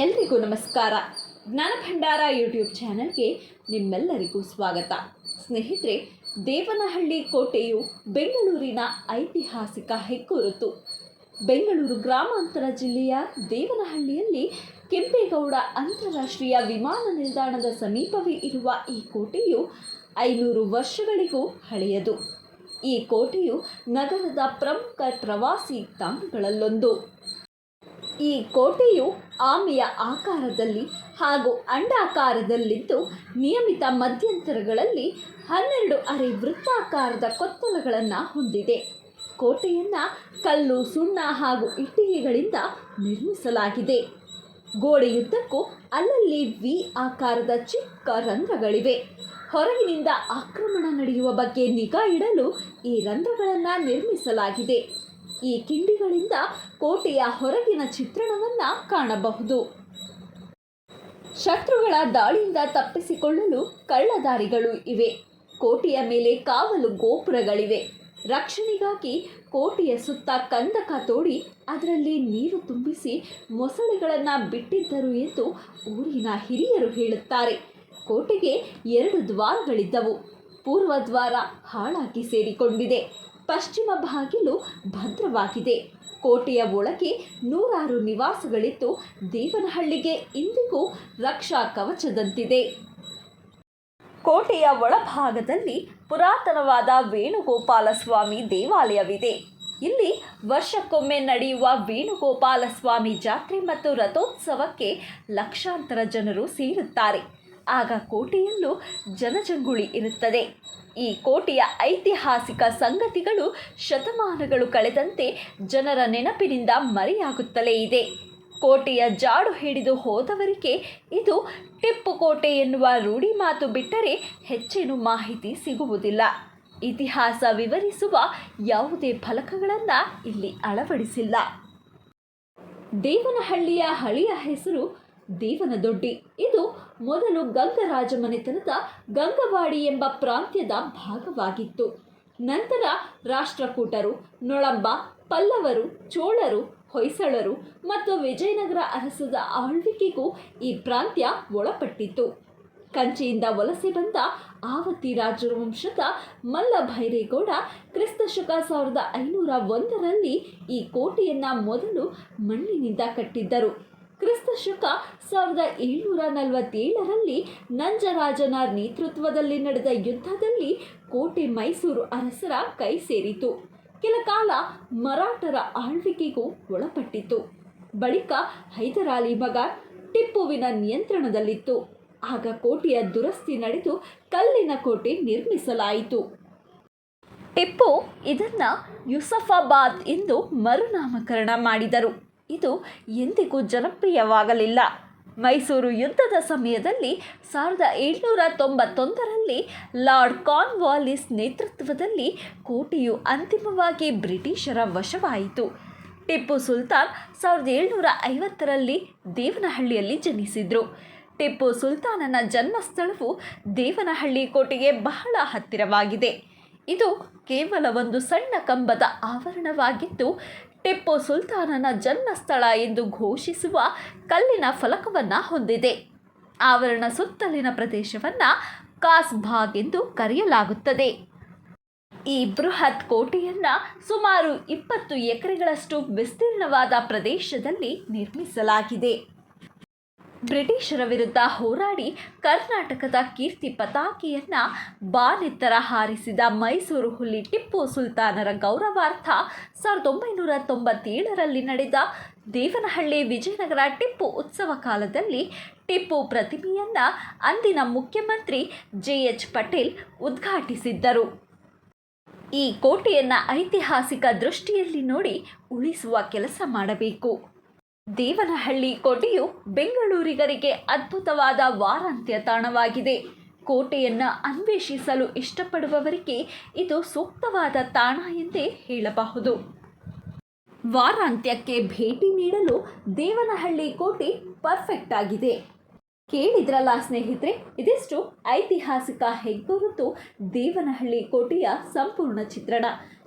ಎಲ್ರಿಗೂ ನಮಸ್ಕಾರ. ಜ್ಞಾನ ಭಂಡಾರ ಯೂಟ್ಯೂಬ್ ಚಾನಲ್ಗೆ ನಿಮ್ಮೆಲ್ಲರಿಗೂ ಸ್ವಾಗತ. ಸ್ನೇಹಿತರೆ, ದೇವನಹಳ್ಳಿ ಕೋಟೆಯು ಬೆಂಗಳೂರಿನ ಐತಿಹಾಸಿಕ ಹೆಗ್ಗುರುತು. ಬೆಂಗಳೂರು ಗ್ರಾಮಾಂತರ ಜಿಲ್ಲೆಯ ದೇವನಹಳ್ಳಿಯಲ್ಲಿ ಕೆಂಪೇಗೌಡ ಅಂತಾರಾಷ್ಟ್ರೀಯ ವಿಮಾನ ನಿಲ್ದಾಣದ ಸಮೀಪವೇ ಇರುವ ಈ ಕೋಟೆಯು ಐನೂರು ವರ್ಷಗಳಿಗೂ ಹಳೆಯದು. ಈ ಕೋಟೆಯು ನಗರದ ಪ್ರಮುಖ ಪ್ರವಾಸಿ ತಾಣಗಳಲ್ಲೊಂದು. ಈ ಕೋಟೆಯು ಆಮೆಯ ಆಕಾರದಲ್ಲಿ ಹಾಗೂ ಅಂಡಾಕಾರದಲ್ಲಿದ್ದು ನಿಯಮಿತ ಮಧ್ಯಂತರಗಳಲ್ಲಿ ಹನ್ನೆರಡು ಅರೆ ವೃತ್ತಾಕಾರದ ಕೊತ್ತಲಗಳನ್ನು ಹೊಂದಿದೆ. ಕೋಟೆಯನ್ನು ಕಲ್ಲು, ಸುಣ್ಣ ಹಾಗೂ ಇಟ್ಟಿಗೆಗಳಿಂದ ನಿರ್ಮಿಸಲಾಗಿದೆ. ಗೋಡೆಯುದ್ದಕ್ಕೂ ಅಲ್ಲಲ್ಲಿ ವಿ ಆಕಾರದ ಚಿಕ್ಕ ರಂಧ್ರಗಳಿವೆ. ಹೊರಗಿನಿಂದ ಆಕ್ರಮಣ ನಡೆಯುವ ಬಗ್ಗೆ ನಿಗಾ ಇಡಲು ಈ ರಂಧ್ರಗಳನ್ನು ನಿರ್ಮಿಸಲಾಗಿದೆ. ಈ ಕಿಂಡಿಗಳಿಂದ ಕೋಟೆಯ ಹೊರಗಿನ ಚಿತ್ರಣವನ್ನು ಕಾಣಬಹುದು. ಶತ್ರುಗಳ ದಾಳಿಯಿಂದ ತಪ್ಪಿಸಿಕೊಳ್ಳಲು ಕಳ್ಳದಾರಿಗಳು ಇವೆ. ಕೋಟೆಯ ಮೇಲೆ ಕಾವಲು ಗೋಪುರಗಳಿವೆ. ರಕ್ಷಣೆಗಾಗಿ ಕೋಟೆಯ ಸುತ್ತ ಕಂದಕ ತೋಡಿ ಅದರಲ್ಲಿ ನೀರು ತುಂಬಿಸಿ ಮೊಸಳೆಗಳನ್ನು ಬಿಟ್ಟಿದ್ದರು ಎಂದು ಊರಿನ ಹಿರಿಯರು ಹೇಳುತ್ತಾರೆ. ಕೋಟೆಗೆ ಎರಡು ದ್ವಾರಗಳಿದ್ದವು. ಪೂರ್ವ ದ್ವಾರ ಹಾಳಾಗಿ ಸೇರಿಕೊಂಡಿದೆ. ಪಶ್ಚಿಮ ಬಾಗಿಲು ಭದ್ರವಾಗಿದೆ. ಕೋಟೆಯ ಒಳಗೆ ನೂರಾರು ನಿವಾಸಗಳಿದ್ದು ದೇವನಹಳ್ಳಿಗೆ ಇಂದಿಗೂ ರಕ್ಷಾ ಕವಚದಂತಿದೆ. ಕೋಟೆಯ ಒಳಭಾಗದಲ್ಲಿ ಪುರಾತನವಾದ ವೇಣುಗೋಪಾಲ ಸ್ವಾಮಿ ದೇವಾಲಯವಿದೆ. ಇಲ್ಲಿ ವರ್ಷಕ್ಕೊಮ್ಮೆ ನಡೆಯುವ ವೇಣುಗೋಪಾಲ ಸ್ವಾಮಿ ಜಾತ್ರೆ ಮತ್ತು ರಥೋತ್ಸವಕ್ಕೆ ಲಕ್ಷಾಂತರ ಜನರು ಸೇರುತ್ತಾರೆ. ಆಗ ಕೋಟೆಯಲ್ಲೂ ಜನಜಂಗುಳಿ ಇರುತ್ತದೆ. ಈ ಕೋಟೆಯ ಐತಿಹಾಸಿಕ ಸಂಗತಿಗಳು ಶತಮಾನಗಳು ಕಳೆದಂತೆ ಜನರ ನೆನಪಿನಿಂದ ಮರೆಯಾಗುತ್ತಲೇ ಇದೆ. ಕೋಟೆಯ ಜಾಡು ಹಿಡಿದು ಹೋದವರಿಗೆ ಇದು ಟಿಪ್ಪು ಕೋಟೆ ಎನ್ನುವ ರೂಢಿ ಮಾತು ಬಿಟ್ಟರೆ ಹೆಚ್ಚೇನು ಮಾಹಿತಿ ಸಿಗುವುದಿಲ್ಲ. ಇತಿಹಾಸ ವಿವರಿಸುವ ಯಾವುದೇ ಫಲಕಗಳನ್ನು ಇಲ್ಲಿ ಅಳವಡಿಸಿಲ್ಲ. ದೇವನಹಳ್ಳಿಯ ಹಳಿಯ ಹೆಸರು ದೇವನದೊಡ್ಡಿ. ಇದು ಮೊದಲು ಗಂಗರಾಜ ಮನೆತನದ ಗಂಗವಾಡಿ ಎಂಬ ಪ್ರಾಂತ್ಯದ ಭಾಗವಾಗಿತ್ತು. ನಂತರ ರಾಷ್ಟ್ರಕೂಟರು, ನೊಳಂಬ, ಪಲ್ಲವರು, ಚೋಳರು, ಹೊಯ್ಸಳರು ಮತ್ತು ವಿಜಯನಗರ ಅರಸದ ಆಳ್ವಿಕೆಗೂ ಈ ಪ್ರಾಂತ್ಯ ಒಳಪಟ್ಟಿತ್ತು. ಕಂಚಿಯಿಂದ ವಲಸೆ ಬಂದ ಆವತಿ ರಾಜವಂಶದ ಮಲ್ಲಭೈರೇಗೌಡ ಕ್ರಿಸ್ತಶಕ ಸಾವಿರದ ಐನೂರ ಒಂದರಲ್ಲಿ ಈ ಕೋಟೆಯನ್ನು ಮೊದಲು ಮಣ್ಣಿನಿಂದ ಕಟ್ಟಿದ್ದರು. ಕ್ರಿಸ್ತಶಕ ಸಾವಿರದ ಏಳ್ನೂರ ನಲವತ್ತೇಳರಲ್ಲಿ ನಂಜರಾಜನ ನೇತೃತ್ವದಲ್ಲಿ ನಡೆದ ಯುದ್ಧದಲ್ಲಿ ಕೋಟೆ ಮೈಸೂರು ಅರಸರ ಕೈ ಸೇರಿತು. ಕೆಲ ಕಾಲ ಮರಾಠರ ಆಳ್ವಿಕೆಗೂ ಒಳಪಟ್ಟಿತು. ಬಳಿಕ ಹೈದರಾಲಿ ಮಗ ಟಿಪ್ಪುವಿನ ನಿಯಂತ್ರಣದಲ್ಲಿತ್ತು. ಆಗ ಕೋಟೆಯ ದುರಸ್ತಿ ನಡೆದು ಕಲ್ಲಿನ ಕೋಟೆ ನಿರ್ಮಿಸಲಾಯಿತು. ಟಿಪ್ಪು ಇದನ್ನು ಯುಸಫಾಬಾದ್ ಎಂದು ಮರುನಾಮಕರಣ ಮಾಡಿದರು. ಇದು ಎಂದಿಗೂ ಜನಪ್ರಿಯವಾಗಲಿಲ್ಲ. ಮೈಸೂರು ಯುದ್ಧದ ಸಮಯದಲ್ಲಿ ಸಾವಿರದ ಏಳ್ನೂರ ತೊಂಬತ್ತೊಂದರಲ್ಲಿ ಲಾರ್ಡ್ ಕಾರ್ನ್ವಾಲಿಸ್ ನೇತೃತ್ವದಲ್ಲಿ ಕೋಟೆಯು ಅಂತಿಮವಾಗಿ ಬ್ರಿಟಿಷರ ವಶವಾಯಿತು. ಟಿಪ್ಪು ಸುಲ್ತಾನ್ ಸಾವಿರದ ಏಳ್ನೂರ ಐವತ್ತರಲ್ಲಿ ದೇವನಹಳ್ಳಿಯಲ್ಲಿ ಜನಿಸಿದರು. ಟಿಪ್ಪು ಸುಲ್ತಾನನ ಜನ್ಮಸ್ಥಳವು ದೇವನಹಳ್ಳಿ ಕೋಟೆಗೆ ಬಹಳ ಹತ್ತಿರವಾಗಿದೆ. ಇದು ಕೇವಲ ಒಂದು ಸಣ್ಣ ಕಂಬದ ಆವರಣವಾಗಿದ್ದು ಟಿಪ್ಪು ಸುಲ್ತಾನನ ಜನ್ಮಸ್ಥಳ ಎಂದು ಘೋಷಿಸುವ ಕಲ್ಲಿನ ಫಲಕವನ್ನು ಹೊಂದಿದೆ. ಆವರಣ ಸುತ್ತಲಿನ ಪ್ರದೇಶವನ್ನು ಕಾಸ್ಬಾಗ್ ಎಂದು ಕರೆಯಲಾಗುತ್ತದೆ. ಈ ಬೃಹತ್ ಕೋಟೆಯನ್ನು ಸುಮಾರು ಇಪ್ಪತ್ತು ಎಕರೆಗಳಷ್ಟು ವಿಸ್ತೀರ್ಣವಾದ ಪ್ರದೇಶದಲ್ಲಿ ನಿರ್ಮಿಸಲಾಗಿದೆ. ಬ್ರಿಟಿಷರ ವಿರುದ್ಧ ಹೋರಾಡಿ ಕರ್ನಾಟಕದ ಕೀರ್ತಿ ಪತಾಕೆಯನ್ನು ಬಾನೆತ್ತರ ಹಾರಿಸಿದ ಮೈಸೂರು ಹುಲಿ ಟಿಪ್ಪು ಸುಲ್ತಾನರ ಗೌರವಾರ್ಥ ಸಾವಿರದ ಒಂಬೈನೂರ ತೊಂಬತ್ತೇಳರಲ್ಲಿ ನಡೆದ ದೇವನಹಳ್ಳಿ ವಿಜಯನಗರ ಟಿಪ್ಪು ಉತ್ಸವ ಕಾಲದಲ್ಲಿ ಟಿಪ್ಪು ಪ್ರತಿಮೆಯನ್ನು ಅಂದಿನ ಮುಖ್ಯಮಂತ್ರಿ ಜೆ ಎಚ್ ಪಟೇಲ್ ಉದ್ಘಾಟಿಸಿದ್ದರು. ಈ ಕೋಟೆಯನ್ನು ಐತಿಹಾಸಿಕ ದೃಷ್ಟಿಯಲ್ಲಿ ನೋಡಿ ಉಳಿಸುವ ಕೆಲಸ ಮಾಡಬೇಕು. ದೇವನಹಳ್ಳಿ ಕೋಟೆಯು ಬೆಂಗಳೂರಿಗರಿಗೆ ಅದ್ಭುತವಾದ ವಾರಾಂತ್ಯ ತಾಣವಾಗಿದೆ. ಕೋಟೆಯನ್ನು ಅನ್ವೇಷಿಸಲು ಇಷ್ಟಪಡುವವರಿಗೆ ಇದು ಸೂಕ್ತವಾದ ತಾಣ ಎಂದೇ ಹೇಳಬಹುದು. ವಾರಾಂತ್ಯಕ್ಕೆ ಭೇಟಿ ನೀಡಲು ದೇವನಹಳ್ಳಿ ಕೋಟೆ ಪರ್ಫೆಕ್ಟ್ ಆಗಿದೆ. ಕೇಳಿದ್ರಲ್ಲ ಸ್ನೇಹಿತರೆ, ಇದಿಷ್ಟು ಐತಿಹಾಸಿಕ ಹೆಗ್ಗುರುತು ದೇವನಹಳ್ಳಿ ಕೋಟೆಯ ಸಂಪೂರ್ಣ ಚಿತ್ರಣ.